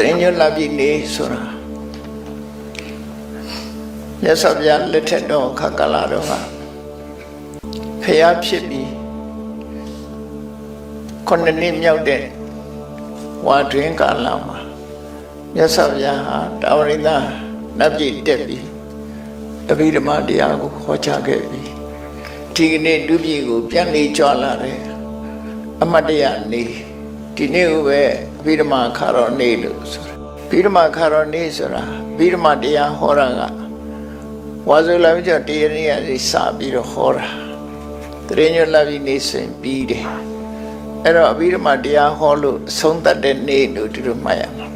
တရင်ညွတ်လာပြီနေဆိုတာမြတ်စွာဘုရားလက်ထက်တော်ခက္ကလာတော်ကဖျားဖြစ်ပြီးခုနှစ်နှစ်မြောက်တဲ့ဝါတွင်ကာလမှာမြတ်စွာဘုရားဟာတာဝရိန္ဒနတ်ပြည်တက်ပြီးအဘိဓမ္မာတရားကိုဟောကြားခဲ့ပြီးဒီကနေ့လူပြည်ကိုပြန်လေကြွလာတယ်အမတ်တရနေဒီနေ့ကိုပဲ အဘိဓမ္မာခါတော်နေလို့ဆိုတာအဘိဓမ္မာခါတော်နေဆိုတာအဘိဓမ္မာတရားဟောတာကဝါဇုလာမိကျတရားနေ့ကနေစပြီးတော့ဟောတာတရင်ညွတ်လာပြီးနေစဉ်ပြီးတယ်အဲ့တော့အဘိဓမ္မာတရားဟောလို့အဆုံးသတ်တဲ့နေ့လို့ဒီလိုမှတ်ရမှာ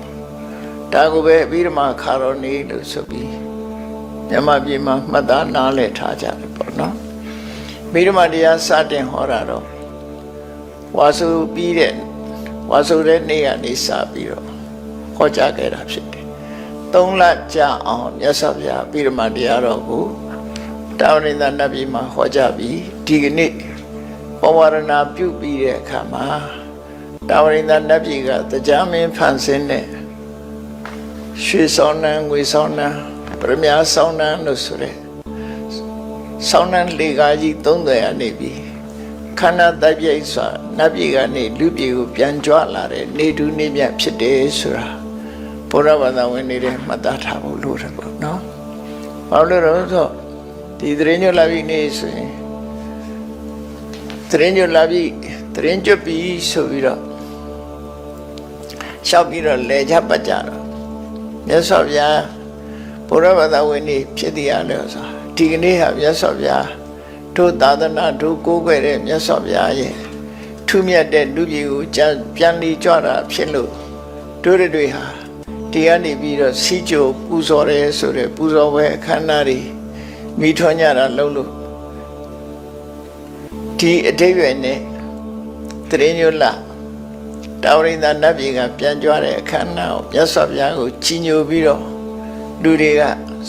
ဒါကိုပဲအဘိဓမ္မာခါတော်နေလို့ဆိုပြီးမြန်မာပြည်မှာမှတ်သားနားလည်ထားကြတယ်ပေါ့နော်အဘိဓမ္မာတရားစတင်ဟောတာတော့ဝါစုပြီးတဲ့ ဝါစုတဲ့နေ့ကနေစပြီးတော့ဟောကြားခဲ့တာဖြစ်တယ်သုံးလကြာအောင်မြတ်စွာဘုရားအဘိဓမ္မာတရားတော်ကိုတာဝရိန္ဒနတ်ပြည်မှာဟောကြားပြီးဒီကနေ့ပဝရဏပြုပြီးတဲ့အခါမှာတာဝရိန္ဒနတ်ပြည်ကတရားမင်းဖန်ဆင်းတဲ့ရွှေဆောင်နှံငွေဆောင်နှံပရမညာဆောင်နှံလို့ဆိုတဲ့ဆောင်နှံလေကားကြီး30ရနေပြီ ခန္ဓာတိုက်ပြိတ်စွာနတ်ပြည်ကနေလူပြည်ကိုပြန်ကြွလာတဲ့နေတူးနေမြတ်ဖြစ်တယ်ဆိုတာဘုရားဘာသာဝင်နေတဲ့မှတ်သားထားဖို့လိုတယ်ပေါ့နော်။ဘာလို့လဲဆိုတော့ဒီသရင်ညွတ်လာပြီနေဆိုရင်သရင်ညွတ်လာပြီသရင်ကျွတ်ပြီဆိုပြီးတော့ရှောက်ပြီးတော့လဲချပတ်ကြတော့မြတ်စွာဘုရားဘုရားဘာသာဝင်နေဖြစ်တရားလို့ဆိုဒီကနေ့ဟာမြတ်စွာဘုရား တို့သာသနာတို့ကိုးကွယ်တဲ့မြတ်စွာဘုရားရဲ့ထူးမြတ်တဲ့လူကြီးကိုကြံပြန်လီကြွတာဖြစ်လို့တို့တွေဟာတရားနေပြီးတော့စီကြိုပူဇော်တယ်ဆိုတဲ့ပူဇော်ပွဲအခမ်းအနားတွေမိထွန်းကြတာလုံးလို့ဒီအတိတ်ရွယ်နဲ့တရင်ညွတ်လာတာဝရိန္ဒနတ်ပြည်ကပြန်ကြွတဲ့အခမ်းအနားကိုမြတ်စွာဘုရားကိုကြီးညိုပြီးတော့လူတွေက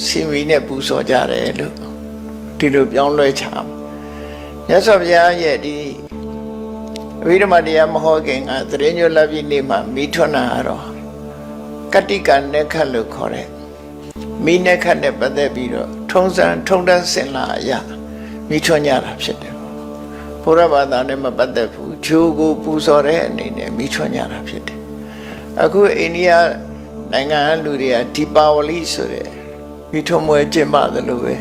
စင်မီနဲ့ပူဇော်ကြတယ်လို့ဒီလိုပြောင်းလဲချာ မြတ်စွာဘုရားရဲ့ဒီဝိဓမ္မတရားမဟောခင်ကတရင်ညွတ်လာပြီးနေမှာမိထွန်းတာကတော့ကတိကနက္ခတ်လို့ခေါ်တဲ့မိနက္ခတ်နဲ့ပတ်သက်ပြီးတော့ထုံးစံထုံတန်းစင်လာအရာမိထွန်းကြတာဖြစ်တယ်ဘုရားဘာသာနဲ့မပတ်သက်ဘူးဂျိုးကိုပူဇော်တဲ့အနေနဲ့မိထွန်းကြတာဖြစ်တယ်အခုအိန္ဒိယနိုင်ငံလူတွေကဒီပါဝလိဆိုတဲ့မိထွန်းမွဲကျင့်ပါတယ်လို့ပဲ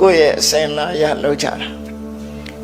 ကိုယ့်ရဲ့အစင်လာရလောက်ကြတာ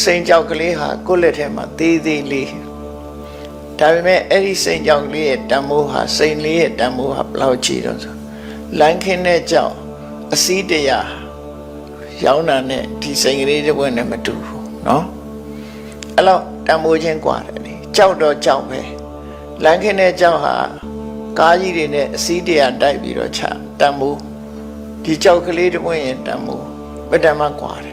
စိန်ကြောက်ကလေးဟာကိုယ့်လက်ထဲမှာသေးသေးလေးဒါပေမဲ့အဲ့ဒီစိန်ကြောက်ကလေးရဲ့တန်မိုးဟာစိန်လေးရဲ့တန်မိုးဟာဘယ်လောက်ကြီးတော့ဆိုလမ်းခင်းတဲ့ကြောက်အစည်းတရားရောင်းတာနဲ့ဒီစိန်ကလေးတစ်ပွင့်နဲ့မတူဘူးเนาะအဲ့လောက်တန်မိုးချင်းกว่าတယ်လေကြောက်တော့ကြောက်ပဲလမ်းခင်းတဲ့ကြောက်ဟာကားကြီးတွေနဲ့အစည်းတရားတိုက်ပြီးတော့ချတန်မိုးဒီကြောက်ကလေးတစ်ပွင့်ရင်တန်မိုးဗတ္တမกว่าတယ် ်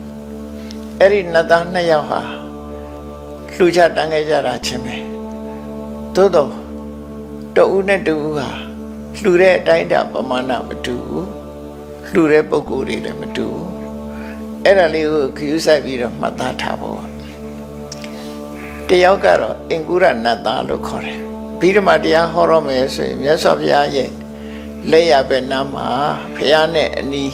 အဲ့ဒီနတ်သားနှစ်ယောက်ဟာလှူချတန်းခဲ့ကြတာချင်းပဲသို့တော့တဦးနဲ့တဦးဟာလှူတဲ့အတိုင်းအတာပမာဏမတူဘူးလှူတဲ့ပုံကိုယ်တွေလည်းမတူဘူးအဲ့ဒါလေးကိုခရူးဆိုင်ပြီးတော့မှတ်သားထားဖို့တယောက်ကတော့အင်ကုရနတ်သားလို့ခေါ်တယ်ဘိဓမ္မာတရားဟောရမယ်ဆိုရင်မြတ်စွာဘုရားရဲ့လက်ရပဲနားမှာဘုရားနဲ့အနီး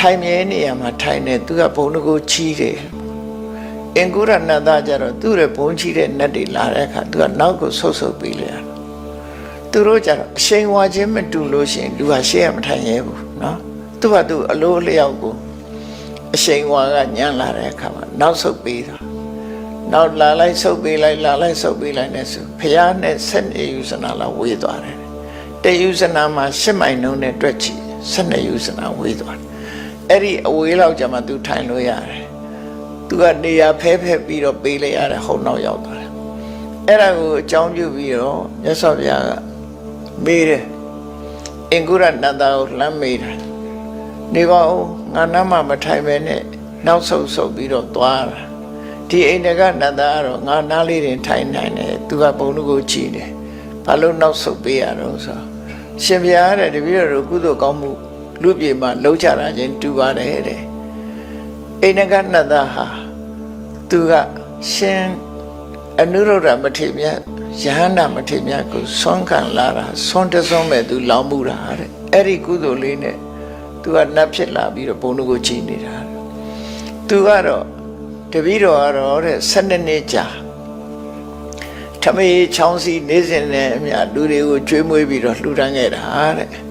ထိုင်မြဲနေရမှာထိုင်နေသူကဘုံတကူချီးတယ်အင်ကုရနတ်သားကျတော့သူ့ရဲ့ဘုံချီးတဲ့နတ်တွေလာတဲ့အခါသူကနောက်ကိုဆုတ်ဆုတ်ပြီးလေရတယ်သူတို့ကြတော့အရှိန်ဝါခြင်းမတူလို့ရှိရင်လူဟာရှေ့ရမထိုင်ရဲဘူးเนาะသူကသူအလိုအလျောက်ကိုအရှိန်ဝါကညံ့လာတဲ့အခါမှာနောက်ဆုတ်ပြီးတာနောက်လာလိုက်ဆုတ်ပြီးလိုက်လာလိုက်ဆုတ်ပြီးလိုက်နဲ့ဆိုဖះနဲ့ဆက်နေယူစနာလာဝေးသွားတယ်တယူစနာမှာရှစ်မိုင်နှုံးနဲ့တွက်ချီဆက်နေယူစနာဝေးသွားတယ် အဲ့ဒီအဝေးလောက်ကျမှသူထိုင်လို့ရတယ်သူကနေရာဖဲဖဲပြီးတော့ပေးလိုက်ရတယ်ဟုတ်နောက်ရောက်သွားတယ်အဲ့ဒါကိုအကြောင်းပြုပြီးတော့မြတ်စွာဘုရားကမေးတယ်အင်္ဂုရနန္ဒာကိုလှမ်းမေးတယ်နေပါဦးငါနားမှာမထိုင်ပဲနဲ့နောက်ဆုတ်ဆုတ်ပြီးတော့သွားတာဒီအိန္ဒကနန္ဒာကတော့ငါနားလေးတင်ထိုင်နိုင်တယ်သူကဘုံလူကိုကြည်တယ်ဘာလို့နောက်ဆုတ်ပေးရတော့ဆိုရှင်ဘုရားတဲ့တပည့်တော်ကုသိုလ်ကောင်းမှု လူပြေမှာလှုပ်ချတာချင်းတူပါတယ်တဲ့အိန္ဒကနန္ဒာဟာသူကရှင်အနုရုဒ္ဓမထေရမြတ်ယဟန္တာမထေရမြတ်ကိုဆွမ်းခံလာတာဆွမ်းတဆွမ်းမဲ့သူလောင်မှုတာတဲ့အဲ့ဒီကုသိုလ်လေးနဲ့သူကနတ်ဖြစ်လာပြီးတော့ဘုံတို့ကိုချိန်နေတာသူကတော့တပည့်တော်ကတော့တဲ့12နှစ်ကြာထမေးချောင်းစီနေစဉ်နဲ့အမြလူတွေကိုကျွေးမွေးပြီးတော့လှူဒန်းခဲ့တာတဲ့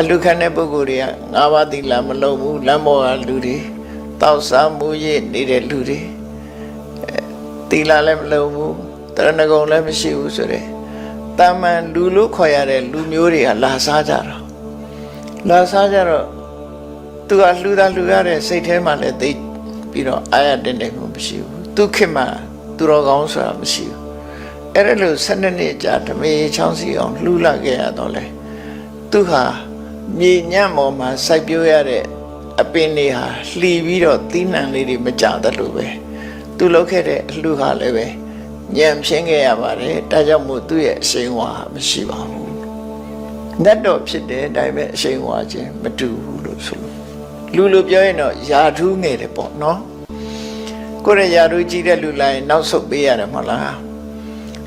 အလူခံတဲ့ပုဂ္ဂိုလ်တွေကငါးပါးသီလမလုံးဘူးလမ်းပေါ်ကလူတွေတောက်စားမှုရနေတဲ့လူတွေသီလလည်းမလုံးဘူးတရဏဂုံလည်းမရှိဘူးဆိုတဲ့တာမန်လူလို့ခေါ်ရတဲ့လူမျိုးတွေကလာစားကြတော့လာစားကြတော့သူကလှူတာလှူရတဲ့စိတ်ထဲမှာလည်းသိပြီးတော့အာရတင်တယ်မှုမရှိဘူးသူခင်မှာသူတော်ကောင်းဆိုတာမရှိဘူးအဲ့ဒါလို့12နှစ်ကြာဓမေချောင်းစီအောင်လှူလာခဲ့ရတော့လေသူဟာ မြေညံ့ပေါ်မှာစိုက်ပျိုးရတဲ့အပင်တွေဟာလှီပြီးတော့သီးနှံလေးတွေမကြတယ်လို့ပဲသူလုပ်ခဲ့တဲ့အလှူဟာလည်းပဲညံဖြင်းခဲ့ရပါတယ်ဒါကြောင့်မို့သူ့ရဲ့အရှိန်ဝါမရှိပါဘူးနတ်တော်ဖြစ်တဲ့အတိုင်းပဲအရှိန်ဝါခြင်းမတူဘူးလို့ဆိုလို့လူလူပြောရင်တော့ယာထူးငယ်တယ်ပေါ့နော်ကိုရယာထူးကြီးတဲ့လူလိုက်နောက်ဆုတ်ပေးရတယ်မဟုတ်လား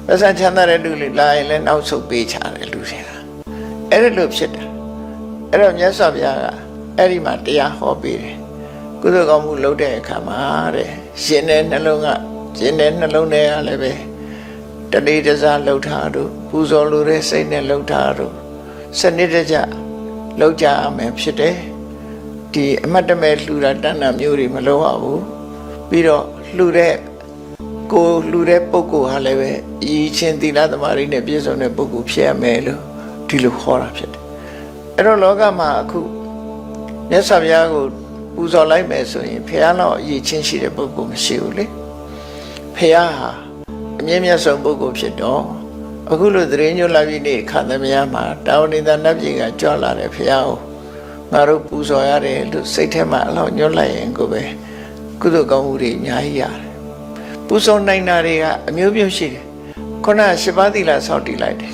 ပတ်စံချမ်းသာတဲ့လူတွေလာရင်လည်းနောက်ဆုတ်ပေးချတယ်လူတွေကအဲ့ဒါလို့ဖြစ်တာ အဲ့တော့မြတ်စွာဘုရားကအဲ့ဒီမှာတရားဟောပေးတယ်ကုသိုလ်ကောင်းမှုလုပ်တဲ့အခါမှာတဲ့ရှင်တဲ့နှလုံးကရှင်တဲ့နှလုံးထဲကလည်းပဲတတိတစားလှုပ်ထားတို့ပူဇော်လိုတဲ့စိတ်နဲ့လှုပ်ထားတို့စနစ်တကျလှုပ်ကြရမယ်ဖြစ်တယ်ဒီအမတ်တမဲ့လှူတာတဏ္ဍာမျိုးတွေမလုပ်ရဘူးပြီးတော့လှူတဲ့ကိုလူတဲ့ပုဂ္ဂိုလ်ဟာလည်းပဲဤချင်းသီလသမားတွေနဲ့ပြည့်စုံတဲ့ပုဂ္ဂိုလ်ဖြစ်ရမယ်လို့ဒီလိုခေါ်တာဖြစ်တယ်။ အဲ့တော့လောကမှာအခုမြတ်စွာဘုရားကိုပူဇော်လိုက်မယ်ဆိုရင်ဘုရားတော့အည်ချင်းရှိတဲ့ပုဂ္ဂိုလ်မရှိဘူးလေ။ဘုရားဟာအမြင့်မြတ်ဆုံးပုဂ္ဂိုလ်ဖြစ်တော့အခုလိုသတင်းညွှန်လာပြီးနေခါသမယမှာတာဝတိသာနတ်ပြည်ကကြွလာတဲ့ဘုရားကိုငါတို့ပူဇော်ရတယ်လို့စိတ်ထဲမှာအလောက်ညွှန်လိုက်ရင်ကိုပဲကုသိုလ်ကောင်းမှုတွေအများကြီးရတယ်ပူဇော်နိုင်တာတွေကအမျိုးမျိုးရှိတယ်ခုနကရှစ်ပါးသီလဆောက်တည်လိုက်တယ်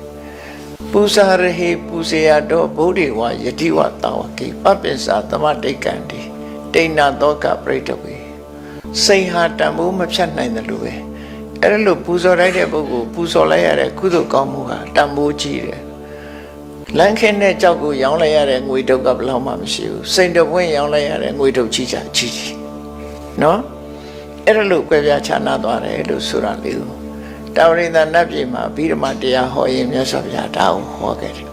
ပူဇာရဟိပူဇေယတော်ဗုဒ္ဓေဝယတိဝတာဝကိပပိစ္ဆာသမဒိဋ္ဌံတိတိဏ္ဏသောကပရိတဝေစိတ်ဟာတန်ဖိုးမဖြတ်နိုင်တယ်လို့ပဲအဲ့ဒါလို့ပူဇော်လိုက်တဲ့ပုဂ္ဂိုလ်ပူဇော်လိုက်ရတဲ့ကုသိုလ်ကောင်းမှုဟာတန်ဖိုးကြီးတယ်လမ်းခင်းတဲ့ကြောက်ကိုရောင်းလိုက်ရတဲ့ငွေတုပ်ကဘယ်လောက်မှမရှိဘူးစိန်တပွင့်ရောင်းလိုက်ရတဲ့ငွေတုပ်ကြီးချာကြီးကြီးနော်အဲ့ဒါလို့ကြွယ်ပြခြားနာသွားတယ်လို့ဆိုတာလေးကို တာဝရိန္ဒနတ်ပြည်မှာဗိဓမာတရားဟောရင်မြတ်စွာဘုရားဒါကိုဟောခဲ့တယ်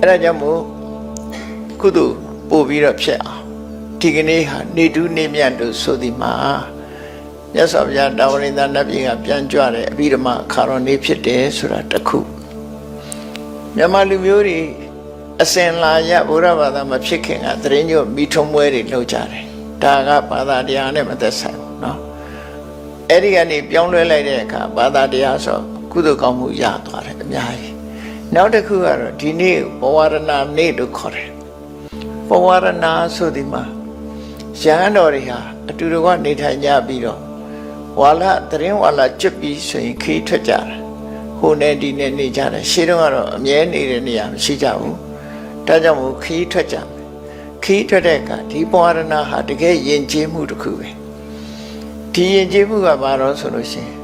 အဲ့ဒါကြောင့်မို့ကုသိုလ်ပို့ပြီးတော့ဖြစ်အောင်ဒီကနေ့ဟာနေတူးနေမြတ်တို့ဆိုဒီမှာမြတ်စွာဘုရားတာဝရိန္ဒနတ်ပြည်ကပြန်ကြွတဲ့အဗိဓမာခါရောနေ့ဖြစ်တယ်ဆိုတာတစ်ခုမြန်မာလူမျိုးတွေအစင်လာရဘုရားဘာသာမဖြစ်ခင်ကသတရင်ညို့မိထုံးပွဲတွေလုပ်ကြတယ် ဒါကဘာသာတရားနဲ့မသက်ဆိုင်ဘူးเนาะ အဲ့ဒီကနေပြောင်းလဲလိုက်တဲ့အခါဘာသာတရားဆိုကုသိုလ်ကောင်းမှုရသွားတယ်အများကြီးနောက်တစ်ခုကတော့ဒီနေ့ဘဝရဏနေ့လို့ခေါ်တယ်ဘဝရဏဆိုဒီမှာရဟန်းတော်တွေဟာအတူတူကနေထိုင်ကြပြီးတော့ဝါလသရင်ဝါလကျွတ်ပြီးဆိုရင်ခေးထွက်ကြတာဟိုနဲ့ဒီနဲ့နေကြတယ်ရှေးတုန်းကတော့အမြဲနေတဲ့နေရာမရှိကြဘူးဒါကြောင့်မို့ခေးထွက်ကြတယ်ခီးထွက်တဲ့အခါဒီပဝရဏဟာတကယ်ယဉ်ကျေးမှုတစ်ခုပဲ ဒီယဉ်ကျေးမှုကဘာလို့ဆိုလို့ရှိရင်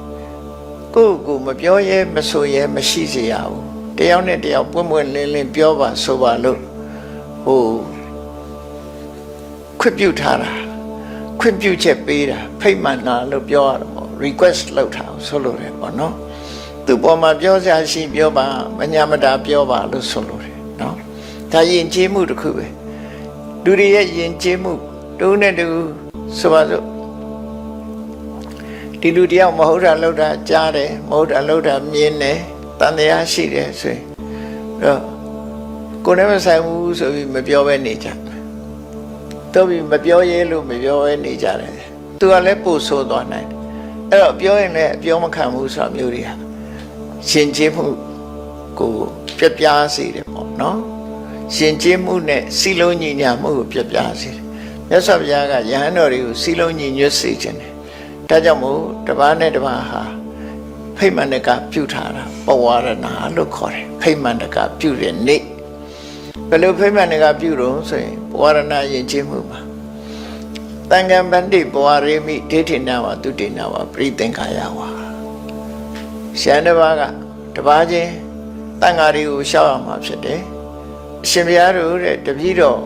ကိုယ့်ကိုယ်မပြောရဲမဆိုရဲမရှိစေရဘူးတယောက်နဲ့တယောက်ပွင့်ပွင့်လင်းလင်းပြောပါဆိုပါလို့ဟိုခွင့်ပြုထားတာခွင့်ပြုချက်ပေးတာဖိတ်မှန်တာလို့ပြောရတာပေါ့ request လုပ်တာကိုဆိုလို့တယ်ပေါ့နော်သူပေါ်မှာပြောစရာရှိပြောပါမညာမတာပြောပါလို့ဆိုလို့တယ်နော်ဒါယဉ်ကျေးမှုတစ်ခုပဲလူတွေရဲ့ယဉ်ကျေးမှုတုံးနဲ့တူဆိုပါစို့ ဒီလူတယောက်မဟုတ်တာလောက်တာကြားတယ်မဟုတ်တာလောက်တာမြင်တယ်တန်တရားရှိတယ်ဆိုရင်အဲ့တော့ကိုယ်နဲ့မဆိုင်ဘူးဆိုပြီးမပြောဘဲနေကြတော့ပြီးမပြောရဲလို့မပြောဘဲနေကြတယ်သူကလည်းပို့ဆိုးသွားနိုင်တယ်အဲ့တော့ပြောရင်လည်းအပြောမခံဘူးဆိုတာမျိုးတွေဟာရှင်ကျေးမှုကိုပြက်ပြားစေတယ်ပေါ့နော်ရှင်ကျေးမှုနဲ့စီလုံးညီညာမှုကိုပြပြစေတယ်မြတ်စွာဘုရားကယဟန်တော်တွေကိုစီလုံးညီညွတ်စေခြင်းတယ် ဒါကြောင့်မို့တပားနဲ့တပားဟာဖိမှန်တကပြုထားတာပဝရဏလို့ခေါ်တယ်ဖိမှန်တကပြုတဲ့နေ့ဘယ်လိုဖိမှန်တကပြုတော့ဆိုရင်ပဝရဏယဉ်ကျေးမှုပါတန်ခံပန္တိပဝရေမိဒိဋ္ဌိနာဝတုတိနာဝပရိသင်္ခာယဝါရှမ်းတပားကတပားချင်းတန်ဃာတွေကိုရှောက်ရမှာဖြစ်တယ်အရှင်ဘုရားတို့တဲ့တပည့်တော်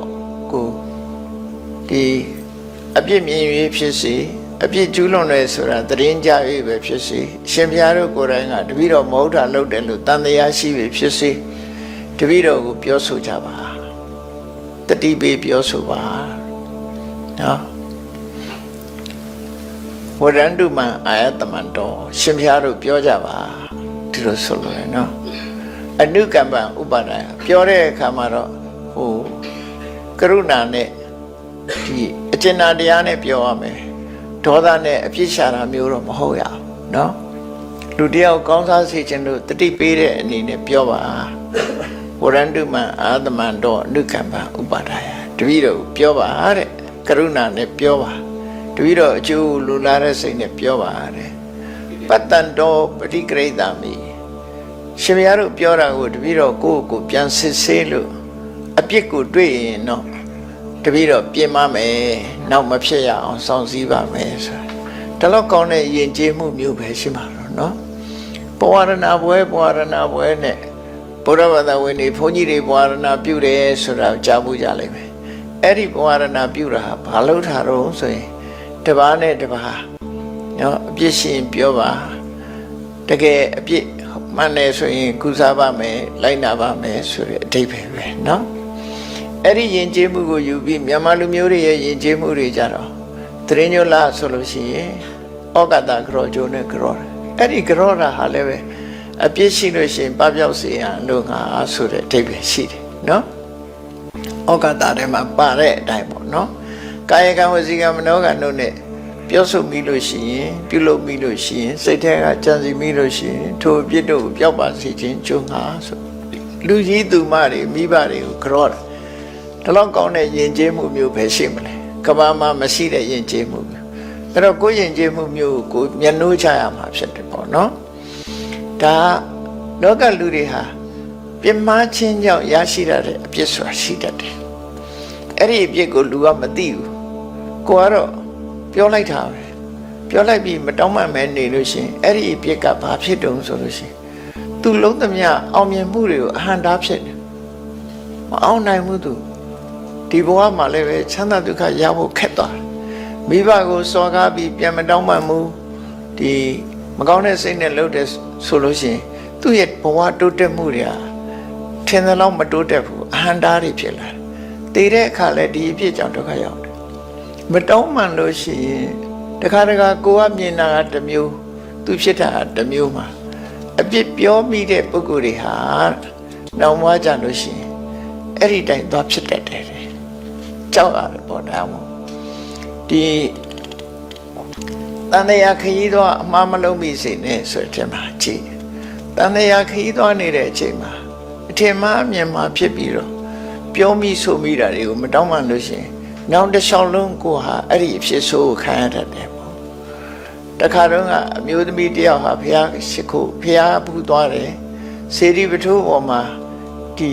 ကိုဒီအပြစ်မြင်၍ဖြစ်စေ အပြစ်ကျူးလွန်တယ်ဆိုတာသတရင်ကြ၍ပဲဖြစ်စေအရှင်ဘုရားတို့ကိုယ်တိုင်ကတပည့်တော်မဟုတ်တာလုပ်တယ်လို့တန်တရားရှိပြီဖြစ်စေတပည့်တော်ကိုပြောဆိုကြပါတတိပေးပြောဆိုပါနော်ဝရန္တုမံအာယတမန္တောရှင်ဘုရားတို့ပြောကြပါဒီလိုဆိုလို့ရနော်အနုကမ္ပံဥပါဒာယပြောတဲ့အခါမှာတော့ဟိုကရုဏာနဲ့ဒီအကျဉ်းနာတရားနဲ့ပြောရမယ် ဒေါသနဲ့အပြစ်ရှာတာမျိုးတော့မဟုတ်ရဘူးเนาะ လူတယောက်ကောင်းစားစေခြင်းလို့တတိပေးတဲ့အနေနဲ့ပြောပါဝရန္တုမအာသမန္တောအနုကမ္ပဥပါဒာယတပည့်တော်ပြောပါတဲ့ကရုဏာနဲ့ပြောပါတပည့်တော်အကျိုးလူလာတဲ့စိတ်နဲ့ပြောပါတဲ့ပတ္တန်တောပฏิကရိတာမိရှင်ဘုရားတို့ပြောတာကိုတပည့်တော်ကိုယ့်ကိုယ်ပြန်စစ်ဆေးလို့အပြစ်ကိုတွေ့ရင်တော့ တပည့်တော်ပြင်မမယ်နောက်မဖြစ်ရအောင်စောင့်စည်းပါမယ်ဆိုတာဒါတော့ကောင်းတဲ့ယဉ်ကျေးမှုမျိုးပဲရှိမှာတော့เนาะ ပဝရဏပွဲပဝရဏပွဲနဲ့ဘုရားဘာသာဝင်တွေဘုန်းကြီးတွေပဝရဏပြုတယ်ဆိုတာကြားမှုကြလိမ့်မယ်အဲ့ဒီပဝရဏပြုတာဟာဘာလို့ထားတော့ဆိုရင်တပားနဲ့တပားနော်အပြစ်ရှင်ပြောပါတကယ်အပြစ်မှန်တယ်ဆိုရင်ကုစားပါမယ်လိုက်နာပါမယ်ဆိုတဲ့အဓိပ္ပာယ်ပဲနော် အဲ့ဒီယဉ်ကျေးမှုကိုယူပြီးမြန်မာလူမျိုးတွေရဲ့ယဉ်ကျေးမှုတွေကြတော့သရင်ညိုလာဆိုလို့ရှိရင်ဩကတာကရောဂျိုနဲ့ကရောတယ်အဲ့ဒီကြောတာဟာလည်းပဲအပြစ်ရှိလို့ရှိရင်ပပျောက်စေရန်လို့ငါဆိုတဲ့အဓိပ္ပာယ်ရှိတယ်နော်ဩကတာထဲမှာပါတဲ့အတိုင်းပေါ့နော်ကာယကံဝစီကံမနောကံတို့ ਨੇ ပြောဆိုမိလို့ရှိရင်ပြုလုပ်မိလို့ရှိရင်စိတ်ထဲကကြံစီမိလို့ရှိရင်ထိုအပြစ်တို့ကိုပျောက်ပါစေခြင်းကျုံငါဆိုလူကြီးသူမတွေမိဘတွေကိုကြောတာ ဒီလောက်ကောင်းတဲ့ယဉ်ကျေးမှုမျိုးပဲရှိမလဲကမ္ဘာမှာမရှိတဲ့ယဉ်ကျေးမှုမျိုးအဲ့တော့ကိုယ်ယဉ်ကျေးမှုမျိုးကိုမျက်နှိုးချရမှာဖြစ်တယ်ပေါ့နော်ဒါလောကလူတွေဟာပြင်းမာခြင်းကြောင့်ရရှိရတဲ့အပြစ်ဆိုတာရှိတတ်တယ်အဲ့ဒီအပြစ်ကိုလူကမသိဘူးကိုကတော့ပြောလိုက်တာပဲပြောလိုက်ပြီးမတောင်းမှန်မဲနေလို့ရှိရင်အဲ့ဒီအပြစ်ကဘာဖြစ်တုံးဆိုလို့ရှိရင်သူလုံးသမျှအောင်မြင်မှုတွေကိုအဟံတားဖြစ်တယ်မအောင်နိုင်ဘူးသူ ဒီဘဝမှာလည်းပဲချမ်းသာဒုက္ခရဖို့ခက်သွားတယ်မိဘကိုစော်ကားပြီးပြန်မတောင်းမှမူဒီမကောင်းတဲ့စိတ်နဲ့လှုပ်တဲ့ဆိုလို့ရှိရင်သူ့ရဲ့ဘဝတိုးတက်မှုတွေဟာထင်သလောက်မတိုးတက်ဘူးအဟံတားတွေဖြစ်လာတယ်တည်တဲ့အခါလဲဒီအဖြစ်ကြောင့်ဒုက္ခရောက်တယ်မတောင်းမှန်လို့ရှိရင်တခါတခါကိုကမြင်တာကတစ်မျိုးသူဖြစ်တာကတစ်မျိုးမှာအပြစ်ပြောမိတဲ့ပုဂ္ဂိုလ်တွေဟာနောင်မွားကြလို့ရှိရင်အဲ့ဒီတိုင်သွားဖြစ်တတ်တယ် ကြောက်ရတယ်ပေါ့ဒါမှမဟုတ်ဒီတန်တရာခရီးသွားအမှားမလုံးမိစေနဲ့ဆိုတဲ့မှာကြည့်တန်တရာခရီးသွားနေတဲ့အချိန်မှာအထင်မှားအမြင်မှာဖြစ်ပြီးတော့ပြောမိဆိုမိတာတွေကိုမတောင်းမှန်လို့ရှိရင်နောက်တစ်လျှောက်လုံးကိုဟာအဲ့ဒီအဖြစ်ဆိုးကိုခံရတတ်တယ်ပေါ့တခါတော့ကအမျိုးသမီးတယောက်ဟာဘုရားရှိခိုးဘုရားပူသွားတယ်စေတီပထိုးပေါ်မှာဒီ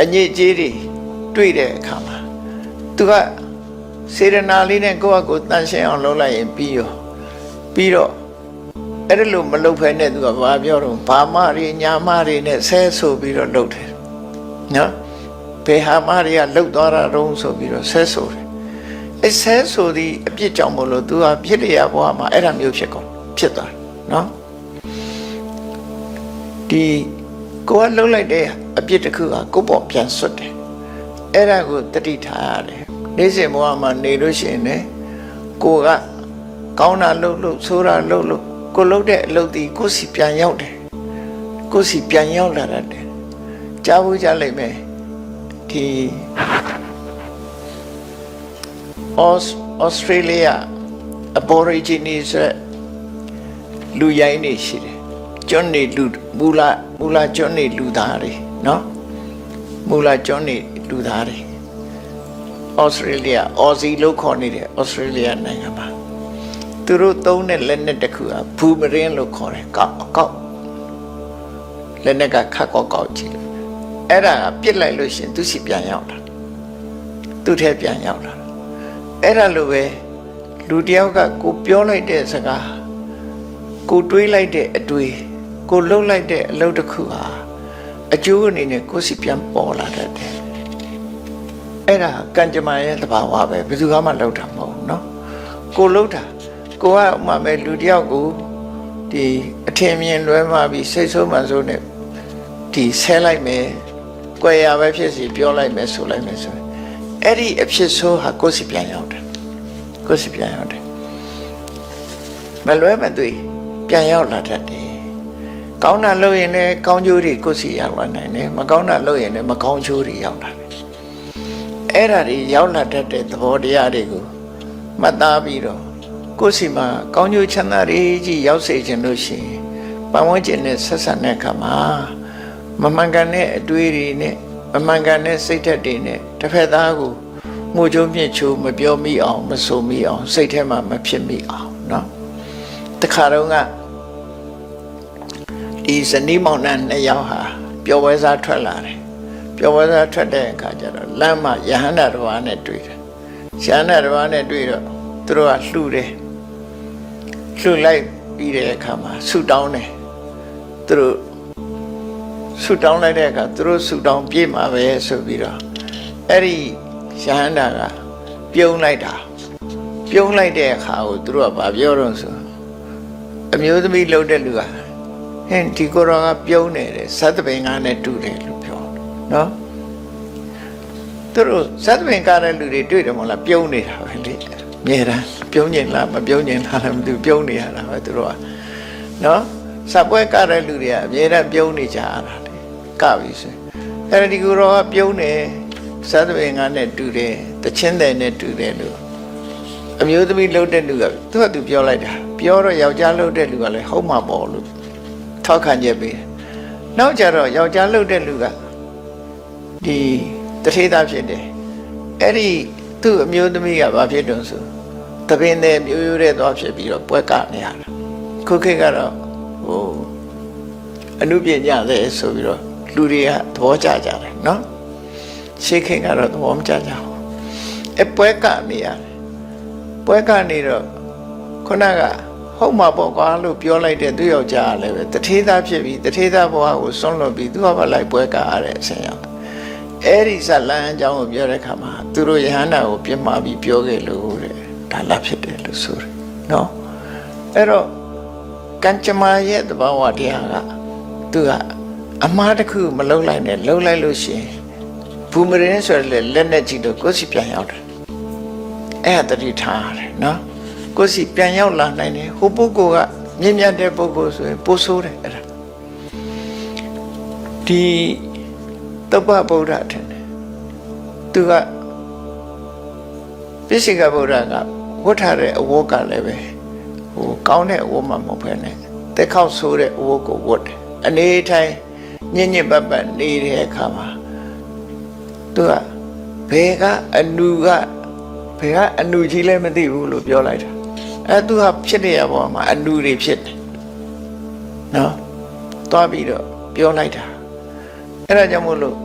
အညစ်အကြေးတွေတွေ့တဲ့အခါမှာ သူကစေရနာလေးနဲ့ကိုယ့်အကိုတန်ရှင်းအောင်လုပ်လိုက်ရင်ပြီးရောပြီးတော့အဲ့ဒါလို့မလုပ်ဖဲနဲ့သူကဘာပြောတော့ဘာမတွေညာမတွေနဲ့ဆဲဆိုပြီးတော့လုပ်တယ်နော်ဘယ်ဟာမတွေကလှုပ်သွားတာတုံးဆိုပြီးတော့ဆဲဆိုတယ်အဲဆဲဆိုသည့်အပြစ်ကြောင့်မလို့သူကဖြစ်ရဘဝမှာအဲ့ဒါမျိုးဖြစ်ကုန်ဖြစ်သွားတယ်နော်ဒီကိုကလှုပ်လိုက်တဲ့အပြစ်တစ်ခုကကိုယ့်ပေါ်ပြန်ဆွတ်တယ်အဲ့ဒါကိုတတိထားရတယ် နေ့စဉ်ဘဝမှာနေလို့ရှိရင်လည်းကိုကကောင်းတာလှုပ်လှုပ်ဆိုးတာလှုပ်လှုပ်ကိုလှုပ်တဲ့အလုပ်ဒီကိုစီပြန်ရောက်တယ်ကိုစီပြန်ရောက်လာတယ်ကြားဖို့ကြလိမ့်မယ်ဒီအော့ဩစတြေးလျ aborigines ဆိုတဲ့လူရိုင်းနေရှိတယ်ကျွန်းနေလူမူလာမူလာကျွန်းနေလူသားတွေနော်မူလာကျွန်းနေလူသားတွေ ဩစတြေးလျအော်စီလို့ခေါ်နေတယ်ဩစတြေးလျနိုင်ငံမှာသူတို့သုံးတဲ့လက်နက်တစ်ခုကဘူမရင်လို့ခေါ်တယ်ကောက်အကောက်လက်နက်ကခတ်ကောက်ကောက်ကြည့်အဲ့ဒါကပြစ်လိုက်လို့ရှရင်သူစီပြန်ရောက်တာသူ့ထဲပြန်ရောက်လာအဲ့ဒါလိုပဲလူတယောက်ကကိုပြောလိုက်တဲ့စကားကိုတွေးလိုက်တဲ့အတွေးကိုလှုပ်လိုက်တဲ့အလုပ်တစ်ခုဟာအကျိုးအနေနဲ့ကိုယ်စီပြန်ပေါ်လာတတ်တယ် အဲ့ဒါကံကြမ္မာရဲ့သဘာဝပဲဘယ်သူမှလောက်တာမဟုတ်ဘူးเนาะကိုလောက်တာကိုကဥမာမဲ့လူတယောက်ကိုဒီအထင်မြင်လွဲမှာပြီးစိတ်ဆိုးမှဆိုးနဲ့ဒီဆဲလိုက်မယ်ကြွယ်ရပဲဖြစ်စီပြောလိုက်မယ်ဆိုလိုက်မယ်ဆိုရင်အဲ့ဒီအဖြစ်ဆိုးဟာကိုယ်စီပြန်ရောက်တယ်ကိုယ်စီပြန်ရောက်တယ်မလွဲမသွေပြန်ရောက်လာတတ်တယ်ကောင်းတာလုပ်ရင်လည်းကောင်းကျိုးတွေကိုယ်စီရောက်လာနိုင်တယ်မကောင်းတာလုပ်ရင်လည်းမကောင်းကျိုးတွေရောက်လာတယ် အဲ့ဓာတွေရောက်လာတတ်တဲ့သဘောတရားတွေကိုမှတ်သားပြီးတော့ကိုယ်စီမှာကောင်းကျိုးချမ်းသာတွေကြီးရောက်စေခြင်းလို့ရှိရင် ပတ်ဝန်းကျင်နဲ့ဆက်ဆံတဲ့အခါမှာမမှန်ကန်တဲ့အတွေးတွေနဲ့မမှန်ကန်တဲ့စိတ်ဓာတ်တွေနဲ့တစ်ဖက်သားကိုမှုချုံမြင့်ချိုးမပြောမိအောင်မဆိုမိအောင်စိတ်ထဲမှာမဖြစ်မိအောင်เนาะတခါတော့ကဒီဇနီးမောင်နှံနှစ်ယောက်ဟာပျော်ပွဲစားထွက်လာတယ် ပျော်ပွဲစားထွက်တဲ့အခါကျတော့လမ်းမှာယဟန္တာတစ်ပါးနဲ့တွေ့တယ်ယဟန္တာတစ်ပါးနဲ့တွေ့တော့သူတို့ကလှူတယ်လှူလိုက်ပြီးတဲ့အခါမှာဆူတောင်းတယ်သူတို့ဆူတောင်းလိုက်တဲ့အခါသူတို့ဆူတောင်းပြေးမှာပဲဆိုပြီးတော့အဲ့ဒီယဟန္တာကပြုံးလိုက်တာပြုံးလိုက်တဲ့အခါကိုသူတို့ကဗာပြောတော့ဆိုအမျိုးသမီးလှုပ်တဲ့လူကဟင်ဒီကိုယ်တော်ကပြုံးနေတယ်သတ္တပင်ကနဲ့တူတယ်လို့ပြောတယ် နော်သူတို့သတ္တပင်ကတဲ့လူတွေတွေ့တယ်မဟုတ်လားပြုံးနေတာပဲလေမြဲတမ်းပြုံးကျင်လားမပြုံးကျင်လားလည်းမသိဘူးပြုံးနေရတာပဲသူတို့ကနော်စပွဲကတဲ့လူတွေကအမြဲတမ်းပြုံးနေကြရတာလေကပြီဆိုအဲ့ဒီကိုယ်တော်ကပြုံးနေသတ္တပင်ကနဲ့တူတယ်တချင်းတယ်နဲ့တူတယ်လို့အမျိုးသမီးလှုပ်တဲ့လူကသူကသူပြောလိုက်တာပြောတော့ယောက်ျားလှုပ်တဲ့လူကလည်းဟုတ်မှာပေါ့လို့ထောက်ခံချက်ပေးတယ်နောက်ကြတော့ယောက်ျားလှုပ်တဲ့လူက ဒီတထေးသားဖြစ်တယ်အဲ့ဒီသူ့အမျိုးသမီးကဘာဖြစ်တုံးဆိုတပင်နဲ့မျိုးရိုးတဲ့သွားဖြစ်ပြီးတော့ပွဲကနေရတာခုခေတ်ကတော့ဟိုအနုပညာလည်းဆိုပြီးတော့လူတွေကသဘောကျကြတယ်နော်ရှေးခေတ်ကတော့သဘောမကျကြဘူးအပွဲကနေရတယ်ပွဲကနေတော့ခုနကဟုတ်မှာပေါ့ကွာလို့ပြောလိုက်တဲ့သူယောက်ျားကလည်းပဲတထေးသားဖြစ်ပြီးတထေးသားဘဝကိုဆွန့်လွတ်ပြီးသူကဘာလိုက်ပွဲကရတဲ့အဆင်ရောက် အဲ့ဒီဇလန်းအကြောင်းကိုပြောတဲ့အခါမှာသူတို့ယဟန္တာကိုပြစ်မှားပြီးပြောခဲ့လို့တဲ့ဒါလာဖြစ်တယ်လို့ဆိုတယ်နော်အဲ့တော့ကံကြမ္မာရဲ့သဘာဝတရားကသူကအမှားတစ်ခုမလုံးလိုက်နဲ့လုံးလိုက်လို့ရှိရင်ဘူမရင်ဆိုရယ်လက်နဲ့ကြည့်တော့ကိုယ်စီပြန်ရောက်တယ်အဲ့ဒါတတိထားရတယ်နော်ကိုယ်စီပြန်ရောက်လာနိုင်တယ်ဟိုပုဂ္ဂိုလ်ကမြင့်မြတ်တဲ့ပုဂ္ဂိုလ်ဆိုရင်ပို့ဆိုးတယ်အဲ့ဒါဒီ တပ္ပဗုဒ္ဓထင်တယ်သူကပိစိကဗုဒ္ဓကဝတ်ထားတဲ့အဝတ်ကလည်းပဲဟိုကောင်းတဲ့အဝတ်မှမဟုတ်ဘဲနဲ့တက်ခေါက်ဆိုးတဲ့အဝတ်ကိုဝတ်တယ်အနေထိုင်ညင်ညစ်ပတ်ပတ်နေတဲ့အခါမှာသူကဘယ်ကအနူကဘယ်ကအနုကြီးလဲမသိဘူးလို့ပြောလိုက်တာအဲသူကဖြစ်နေရပေါ်မှာအနုတွေဖြစ်တယ်နော်သွားပြီးတော့ပြောလိုက်တာ အဲ့ဒါကြောင့်မို့လို့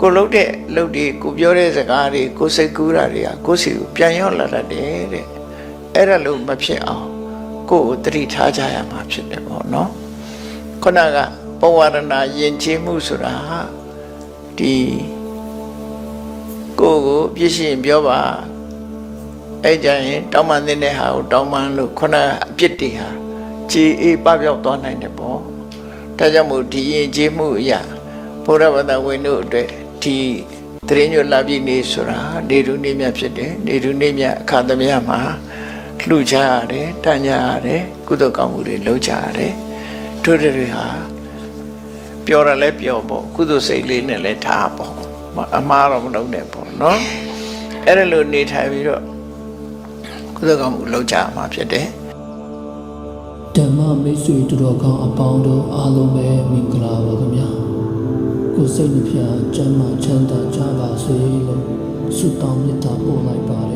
ကိုလှုပ်တဲ့လှုပ်တွေကိုပြောတဲ့စကားတွေကိုစိတ်ကူးတာတွေကကိုစီကိုပြန်ရောက်လာတတ်တယ်တဲ့အဲ့ဒါလို့မဖြစ်အောင်ကိုယ်ကိုတတိထားကြရမှာဖြစ်တယ်ပေါ့နော်ခုနကပဝရဏယဉ်ကျေးမှုဆိုတာဟာဒီကိုယ်ကိုပြည့်ရှင်ပြောပါအဲ့ကြရင်တောင်းပန်တဲ့ဟာကိုတောင်းပန်လို့ခုနအပြစ်တွေဟာခြေအေးပပြောက်သွားနိုင်တယ်ပေါ့ဒါကြောင့်မို့ဒီရင်ကျေးမှုအရာ ဘုရားဘာသာဝင်တို့အတွက်ဒီတရင်ညွလာပြည့်နေဆိုတာနေတူနေမြတ်ဖြစ်တယ်နေတူနေမြတ်အခါသမယမှာလှူချရတယ်တန်ကြရတယ်ကုသိုလ်ကောင်းမှုတွေလုပ်ကြရတယ်တို့တွေဟာပြောရလဲပြောပေါ့ကုသိုလ်စိတ်လေးနဲ့လဲထားပေါ့အမှားတော့မလုပ်နဲ့ပေါ့နော်အဲ့ဒါလိုနေထိုင်ပြီးတော့ကုသကောင်မှုလောက်ကြမှာဖြစ်တယ်ဓမ္မမိတ်ဆွေတို့တော်ကောင်းအပေါင်းတို့အားလုံးပဲမင်္ဂလာပါခင်ဗျာ ကိုယ်စိတ်နှပြကျမ်းမာချမ်းသာကြပါစေလို့ဆုတောင်းမေတ္တာပို့လိုက်ပါတယ်